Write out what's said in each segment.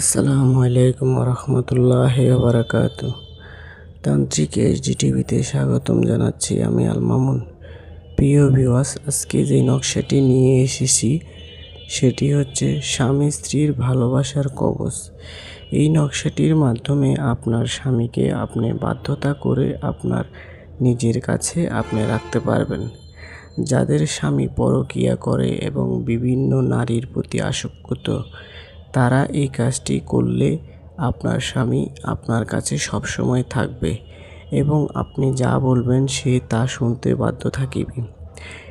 আসসালামু আলাইকুম রহমতুল্লাহ বারাকাত তান্ত্রিক এইচডি টিভিতে স্বাগতম জানাচ্ছি আমি আল মামুন প্রিয় ভিওয়াস আজকে যে নকশাটি নিয়ে এসেছি, সেটি হচ্ছে স্বামী স্ত্রীর ভালোবাসার কবচ। এই নকশাটির মাধ্যমে আপনার স্বামীকে আপনি বাধ্যতা করে আপনার নিজের কাছে আপনি রাখতে পারবেন। যাদের স্বামী পরকিয়া করে এবং বিভিন্ন নারীর প্রতি আসক্ত তারা এই কাজটি করলে আপনার স্বামী আপনার কাছে সবসময় থাকবে এবং আপনি যা বলবেন সে তা শুনতে বাধ্য থাকিবে।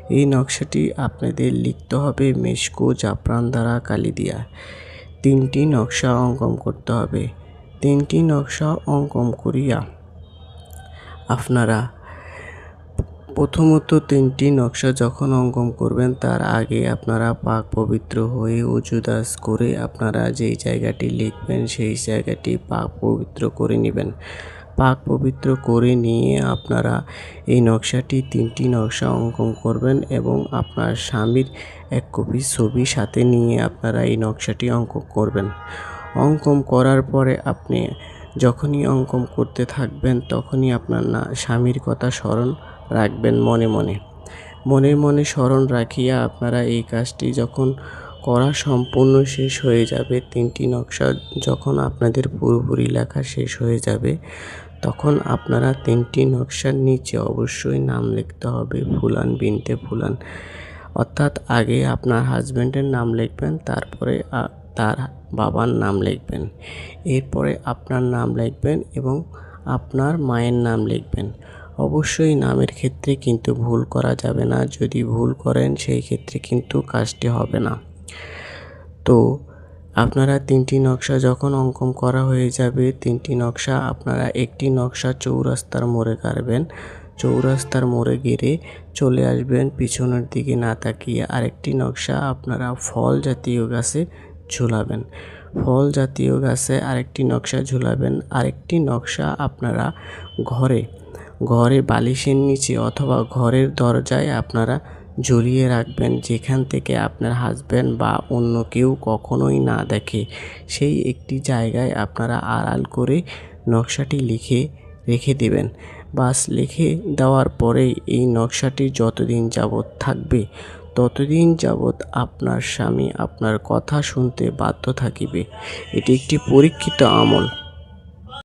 এই নকশাটি আপনাদের লিখতে হবে মেশকো জাফরান দ্বারা কালি দিয়া তিনটি নকশা অঙ্কন করতে হবে। তিনটি নকশা অঙ্কন করিয়া আপনারা প্রথমত তিনটি নকশা যখন অঙ্কন করবেন, তার আগে আপনারা পাক পবিত্র হয়ে উজুদাস করে আপনারা যেই জায়গাটি লিখবেন, সেই জায়গাটি পাক পবিত্র করে নেবেন। পাক পবিত্র করে নিয়ে আপনারা এই নকশাটি তিনটি নকশা অঙ্কন করবেন এবং আপনার স্বামীর এক কপি ছবি সাথে নিয়ে আপনারা এই নকশাটি অঙ্কন করবেন। অঙ্কন করার পরে আপনি যখনই অঙ্কন করতে থাকবেন, তখনই আপনার না, স্বামীর কথা স্মরণ রাখবেন মনে মনে। মনে মনে স্মরণ রাখিয়া আপনারা এই কাজটি যখন করা সম্পূর্ণ শেষ হয়ে যাবে, তিনটি নকশা যখন আপনাদের পুরোপুরি লেখা শেষ হয়ে যাবে, তখন আপনারা তিনটি নকশার নিচে অবশ্যই নাম লিখতে হবে, ফুলান বিনতে ফুলান। অর্থাৎ আগে আপনার হাজব্যান্ডের নাম লিখবেন, তারপরে তার বাবার নাম লিখবেন। এরপরে আপনার নাম লিখবেন এবং আপনার মায়ের নাম লিখবেন। অবশ্যই নামের ক্ষেত্রে কিন্তু ভুল করা যাবে না। যদি ভুল করেন, সেই ক্ষেত্রে কিন্তু কাজটি হবে না। তো, আপনারা তিনটি নকশা যখন অঙ্কন করা হয়ে যাবে, তিনটি নকশা আপনারা একটি নকশা চৌরাস্তার মোড়ে কাটবেন। চৌরাস্তার মোড়ে গেড়ে চলে আসবেন, পিছনের দিকে না তাকিয়ে আরেকটি নকশা আপনারা ফল জাতীয় গাছে ঝুলাবেন। ফল জাতীয় গাছে আরেকটি নকশা ঝুলাবেন, আরেকটি নকশা আপনারা ঘরে ঘরে বালিশের নিচে অথবা ঘরের দরজায় আপনারা ঝুলিয়ে রাখবেন, যেখান থেকে আপনার হাজব্যান্ড বা অন্য কেউ কখনোই না দেখে। সেই একটি জায়গায় আপনারা আড়াল করে নকশাটি লিখে, রেখে দেবেন। বাস লিখে দেওয়ার পরেই এই নকশাটি যতদিন যাবৎ থাকবে ততদিন যাবৎ আপনার স্বামী আপনার কথা শুনতে বাধ্য থাকিবে। এটি একটি পরীক্ষিত আমল।